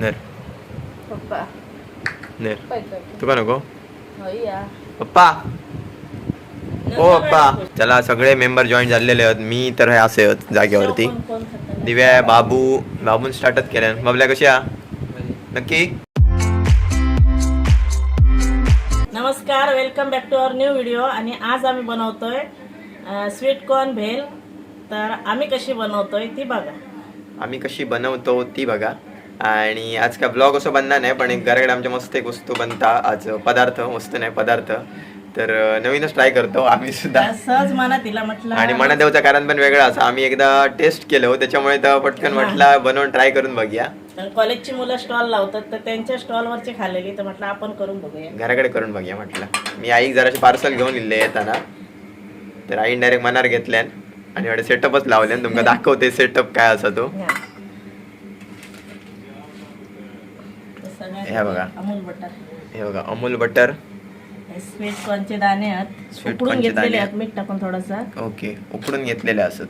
नर पाय कर. तुका नको होय या. पप्पा ओ पप्पा चला सगळे मेंबर जॉईन झालेले आहेत मी तर हे असे आहेत जागेवरती? दिव्या बाबू बाबून स्टार्टच केल्यान बाबल्या कशी आ नक्की नमस्कार welcome back to our new video आणि आज आम्ही बनवतोय स्वीट कॉर्न भेल तर आम्ही कशी बनवतोय ती बघा. आम्ही कशी बनवतो ती बघा. आणि आज काय ब्लॉग असं बनणार नाही पण एक घराकडे आमच्या मस्त एक वस्तू बनता. आज पदार्थ वस्तू नाही पदार्थ. तर नवीनच ट्राय करतो आम्ही सुद्धा. सहज मना तिला म्हटलं. आणि मना देवचं कारण पण वेगळं असं. आम्ही एकदा टेस्ट केलं त्याच्यामुळे तर पटकन म्हटलं बनवून ट्राय करून बघूया. कॉलेजची मुलं स्टॉल लावतात तर त्यांच्या स्टॉलवरची खाल्लेली तर म्हटलं आपण करून बघूया. घराकडे करून बघूया म्हटलं. मी आई जराशी पार्सल घेऊन इल्ले येताना. तर आईन डायरेक्ट मनार घेतल्यान. आणि एवढे सेटअपच लावल्यान. तुमका दाखवते सेटअप काय असा तो. हा. तर सगळ्यात हे बघा. अमूल बटर. हे बघा अमूल बटर. स्वीट कॉर्नचे दाणे आहेत. स्वीट उकडून कॉर्नचे घेतलेले दाणे. आहेत. मीठ टाकून थोडासा. ओके उकडून घेतलेले असत.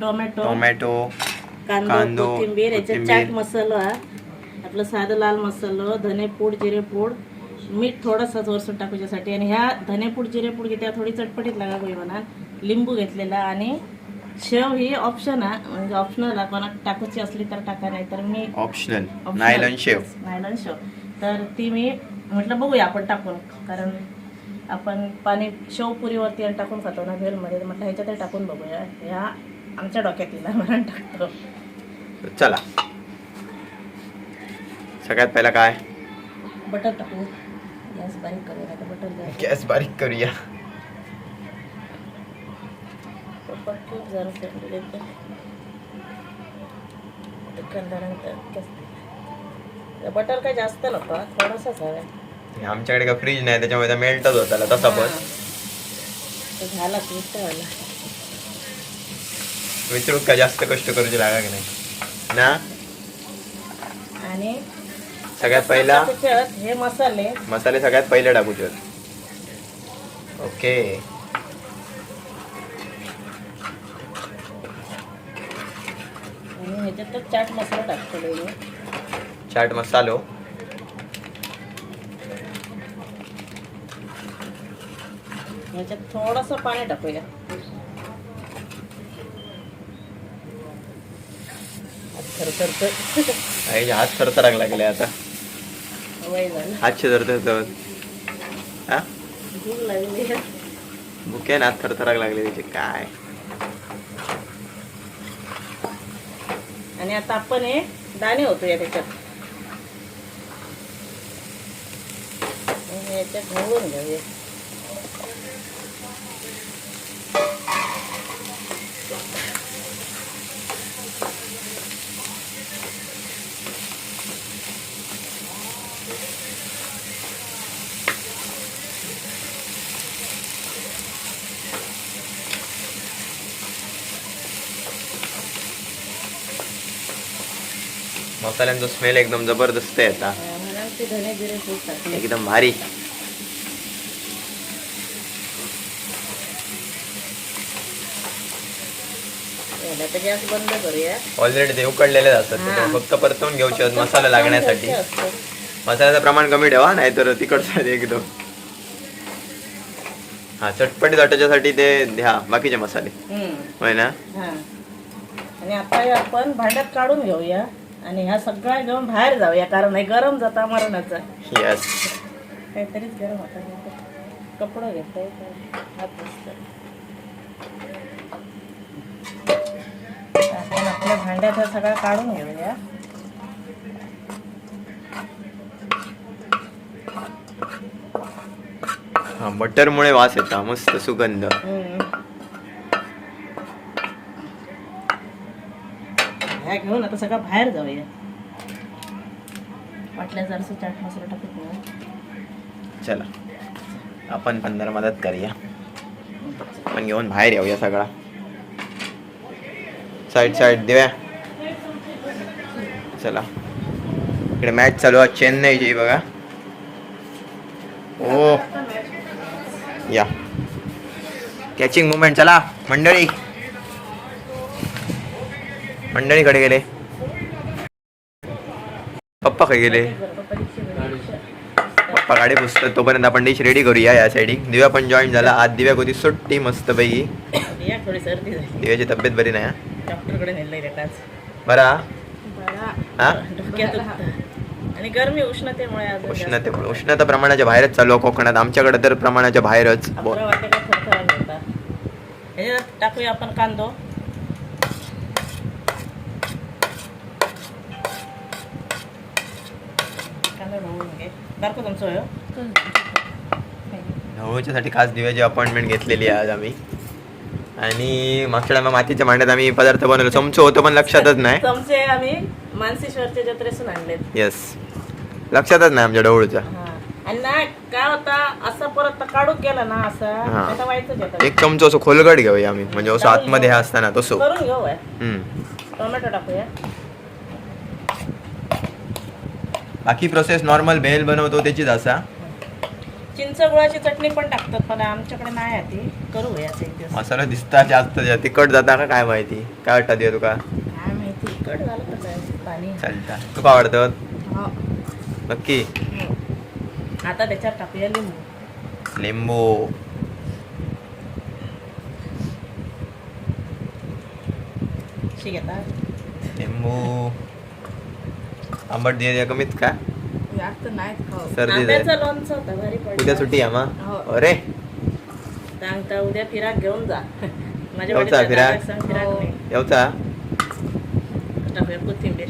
टोमॅटो. टोमॅटो कांदो कांदो, कोथिंबीर याच्यात कोथिंबीर. चाट मसाला आपलं साधं लाल मसाला धनेपूड जिरेपूड. मीठ थोडंसं वरसून टाकूच्यासाठी आणि ह्या धनेपूड जिरेपूड घेत्या थोडी चटपटीत लागा होई म्हणा. लिंबू घेतलेला आणि शेव ही ऑप्शन आहे. म्हणजे ऑप्शनल आहे. कोणाक टाकूची असली तर टाका नाही तर मी optional nylon sev. Nylon sev. तर ती मी म्हटलं बघूया आपण टाकून. कारण आपण पाणी शेवपुरीवरती आणि टाकून खातो ना भेलमध्ये म्हटलं ह्याच्यात टाकून बघूया. ह्या आमच्या डोक्यात येईल म्हणून टाकतो. चला. सगळ्यात पहिला काय? बटर टाकू. गॅस बारीक करूया बटर गॅस बारीक करूया. बटर काय जास्त नको थोडासाच हवा आमच्याकडे का फ्रीज नाही त्याच्यामुळे मेल्टच होता तसा पण झाला झाला विचारू का जास्त कष्ट करूचे लागा की नाही. ना? आणि सगळ्यात पहिला? हे मसाले मसाले सगळ्यात पहिले टाकूचे ओके. ह्याच्यातच चाट मसाला टाकतो चाट मसालो. ह्याच्यात थोडंसं पाणी टाकूया. आई हात थरथराक लागले आता. हातचे थरथर हा? भूक बुके हात थरथराक लागले त्याचे. काय? आणि आता आपण हे दाणे होतो या त्याच्यात याच्यात घालून घेऊया. मसाल्यांचा स्मेल एकदम जबरदस्त आहे आता. एकदम भारी. ऑलरेडी ते उकडलेले असतात फक्त परतवून घ्यायचे मसाला लागण्यासाठी. मसाल्याचं प्रमाण कमी ठेवा नाहीतर तिकडचं एकदम. हा चटपटीत वाटायच्यासाठी ते द्या बाकीचे मसाले. होय ना? आणि आता आपण भांड्यात काढून घेऊया. आणि ह्या सगळ्या घेऊन बाहेर जाऊया कारण हे गरम जाता मरणाचा. यस काहीतरीच गरम होता. कपडा घेता आपण आपल्या भांड्यात हे सगळं काढून घेऊया. हा बटरमुळे वास येता. मस्त सुगंध. हम्म. ह्या घेऊन आता सगळं बाहेर जाऊया. वाटल्या जरासं चाट मसाला टाकत ना चला. आपण पण जरा मदत करूया. आपण घेऊन बाहेर येऊया सगळा. साईड साईड देऊया. चला. इकडे मॅच चालू आहे. चेन्नईची बघा. ओ. या. कॅचिंग मुवमेंट चला. मंडळी. मंडळीकडे गेले. पप्पा काय गेले. पप्पा गाडी पुसतात तोपर्यंत आपण डिश रेडी करूया या साईडिक दिव्या पण जॉईन झाला. आज दिव्या होती सुट्टी मस्त पैकी. या थोडी सर्दी झाली. दिव्याची तब्येत बरी नाही? डॉक्टरकडे बरा? हा. आणि गरमी उष्णतेमुळे अजून उष्णते उष्णता प्रमाणाच्या बाहेरच चालू आहे कोकणात. आमच्याकडे तर प्रमाणाच्या बाहेरच. टाकूया आपण कांदा. दारको तुमचं होय? ढवळूच्यासाठी खास दिव्याची अपॉइंटमेंट घेतलेली आहे आज आम्ही. आणि मागच्या टायमा मातीच्या भांड्यात आम्ही पदार्थ बनवलो. चमचो होतं पण लक्षातच नाही. चमचे आम्ही मानसीश्वरच्या जत्रेसून आणलेत. येस लक्षातच नाही आमच्या हा. आणि ना काय होता असं परत काढून गेला ना असा एक चमचो असं खोलगट घेऊया आम्ही. म्हणजे असं आतमध्ये हे असताना तसं. करून घेऊ बाय. हम्म. टोमॅटो टाकूया. बाकी प्रोसेस नॉर्मल भेल बनवतो त्याचीच असा. चिंच गुळाची चटणी पण टाकतात पण आमच्याकडे नाही आहे ती. करूया एक दिवस. मसाला दिसता जास्त जा- तिखट जाता का काय माहिती? काय वाटतं तुका? काय माहिती कट झालं तर काय? पाणी. चालता. तुका आवडतं? हो. नक्की. हो. आता त्याच्यात टाकूया लिंबू. लिंबू. ठीक आहे लिंबू. आंबट दिया कमीत का? जास्त नाही सर्दी. आंब्याचं लोणचं होतं भारी पडलं. उद्या सुट्टी आहे हो. मा अरे सांगता उद्या फिराक घेऊन जा. माझ्या वडील फिराक? सांग फिराक नाही. येऊचा? टाकूया कोथिंबीर.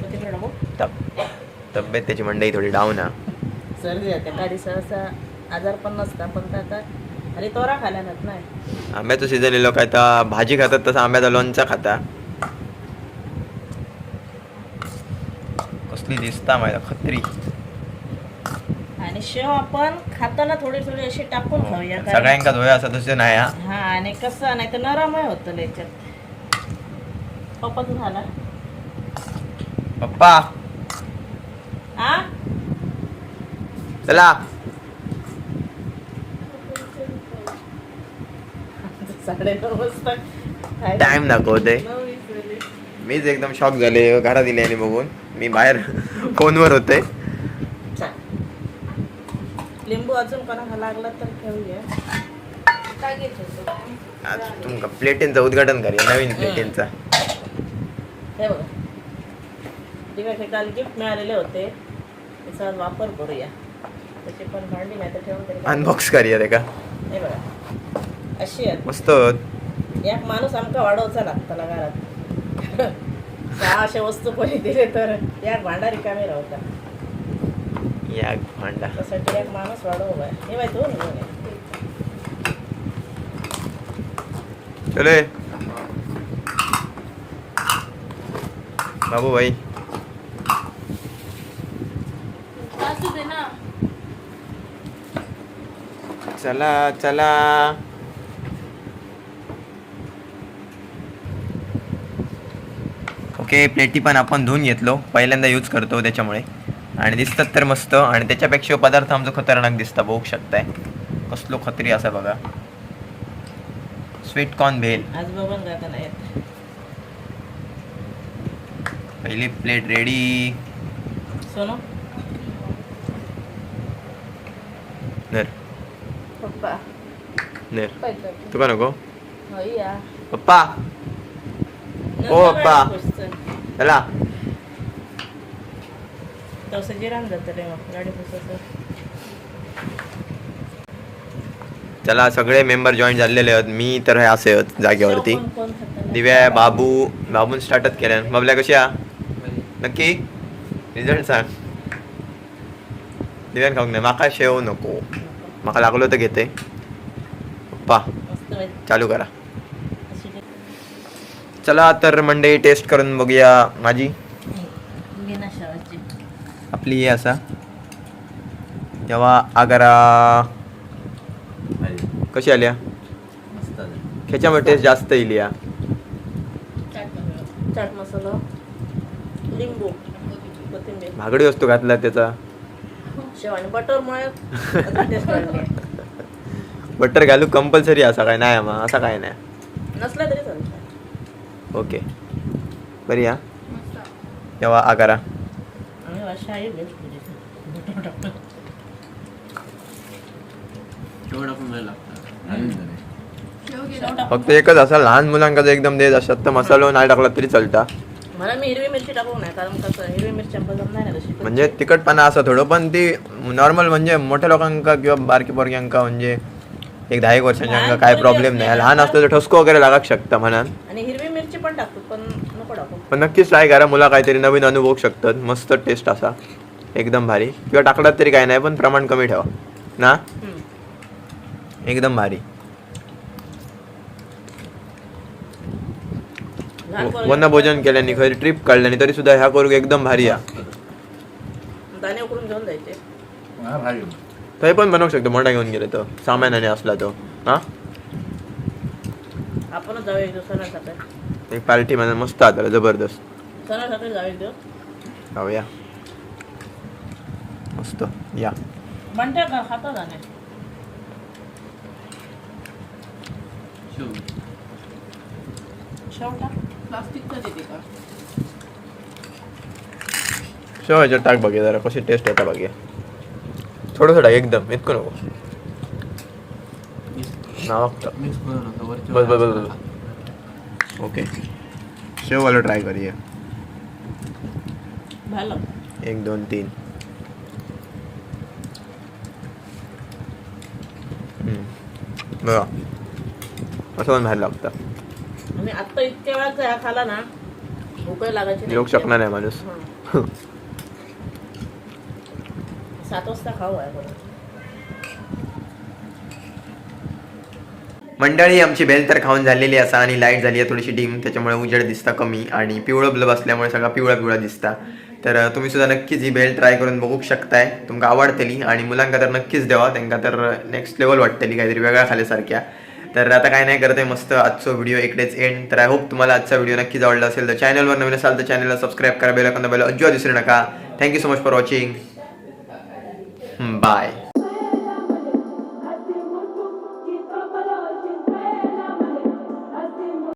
कोथिंबीर टाकू तब- तब्येत त्याची मंडई थोडी डाऊन हा सर्दी जाते गाडी सहसा आजार पण नसता पण आता अरे तोरा खाल्या जात नाही. आंब्याचं सीझन येलो काय तर भाजी खातात तसं आंब्याचा लोणचा खाता. कसली दिसता माहिती खत्री. आणि शेव आपण खाताना थोडी थोडी अशी टाकून खाऊया कारण- सगळ्यांका धोया असं तसं नाही हा? हा आणि कसं नाही तर नरमय होतं याच्यात पप्पाच झाला? पप्पा. हा चला. साडे नऊ वाजता टाइम दाखवते. मीच एकदम शॉक झाले घरात दिले आणि बघून. मी बाहेर फोनवर होते. चाल. लिंबू अजून कोणाला लागला तर घेऊया काय घेत होतो. आज तुमका प्लेटींचं उद्घाटन करूया नवीन प्लेटींचा. हे बघा. दिव्याचे काल गिफ्ट मिळालेले होते. त्याचा वापर करूया. त्याची पण भांडी नाही तर ठेवून. अनबॉक्स करूया ते का? हे बघा. अशी आहेत मस्त. एक माणूस आमका वाढवचा लागताला घरात. सहा अशा वस्तू कोणी दिले तर एक भांडा रिकामी राहता. या भांडा. त्यासाठी एक माणूस हे माहिती हो ना घेऊन ये. चले. बाबू भाई चला चला. ओके प्लेटी पण आपण धुवून घेतलो. पहिल्यांदा यूज करतो त्याच्यामुळे. आणि दिसतात तर मस्त. आणि त्याच्यापेक्षा पदार्थ आमचा खतरनाक दिसता बघू शकताय. कसलो खत्री असा बघा. Sweet corn bhel. पहिली प्लेट रेडी सोनू? नर पप्पा. नर तुका नको? पप्पा. ओ, पप्पा. चला. तसं जिरान गाडी चला सगळे मेंबर जॉईन झालेले आहेत. मी तर हे असे आहेत जागेवरती? दिव्या बाबू बाबून स्टार्टच केल्यान बाबल्या कशा? नक्की? रिझल्ट सांग. दिव्यान खाऊक नाही माका शेव नको. माका लागलो तर घेते. पप्पा चालू करा. चला तर मंडई टेस्ट करून बघूया माझी. आपली हे असा. तेव्हा आगारा. कशी आल्या? खेच्यामध्ये टेस्ट जास्त येईल या. भागडी वस्तू घातला त्याचा. बटर घालू कंपल्सरी असा काय नाही असा काय नाही. ओके बरी हा तेव्हा आकारा. फक्त एकच असा लहान मुलांका जर एकदम देत असतात तर मसालो नाही टाकला तरी चलता मला मी हिरवी मिरची टाकू नाही कारण कसं हिरवी मिरची नाही म्हणजे तिखटपणा असं थोडं पण ती नॉर्मल म्हणजे मोठ्या लोकांका किंवा बारकी पोरग्यांका म्हणजे एक दहा एक वर्षांच्या काय प्रॉब्लेम नाही लहान असलं तर ठसको वगैरे लागाक शकतं म्हणून आणि हिरवी मिरची पण टाकतो पण नको टाकू. पण नक्कीच ट्राय करा. मुला काहीतरी नवीन अनुभवू शकतात. मस्त टेस्ट असा. एकदम भारी. किंवा टाकलात तरी काय नाही पण प्रमाण कमी ठेवा. ना. एकदम भारी. लहान पोरं- वन्न भोजन केल्याने खरी ट्रिप काढल्याने तरी सुद्धा ह्या करू एकदम भारी आहे दाणे उकडून घेऊन जायचे. हा भारी. थंय पण बनवू शकतो. मोठा घेऊन गेले तो. सामान्याने असला तो. हा? आपणच जाऊया सणासाठी एक पार्टी मध्ये मस्त आता जबरदस्त. जाऊया मस्त या. शेव. टाक. ह्याच्यात टाक बघे जरा कशी टेस्ट येता बघे. थोडं थोडं एकदम इतकं नको. नाव बस, बस, वर बस, ओके. शेववालं ट्राय करूया. झालं. एक दोन तीन. हम्म. बघा. असं पण बाहेर लागतं. आणि आता इतक्या वेळात ह्या खाला ना भूक लागायची येऊ शकणार नाही माणूस. सात वाजता खाऊ आहे बरं मंडळी आमची बेल तर खाऊन झालेली असा आणि लाइट झाली आहे थोडीशी डिम त्याच्यामुळे उजेड दिसता कमी आणि पिवळं ब्लब असल्यामुळे सगळा पिवळा पिवळा दिसता. तर तुम्ही सुद्धा नक्कीच ही बेल ट्राय करून बघू शकताय. तुमका आवडतली आणि मुलांका तर नक्कीच द्यावा. त्यांना तर नेक्स्ट लेवल वाटतली काहीतरी वेगळ्या खाल्यासारख्या तर आता काय नाही करत आहे मस्त आजचा व्हिडिओ इकडेच एंड तर आय होप तुम्हाला आजचा व्हिडिओ नक्कीच आवडला असेल. तर चॅनलवर नवीन असाल तर चॅनलला सबस्क्राईब करा बेल बेल अजिबात विसरू नका. Thank you so much for watching bye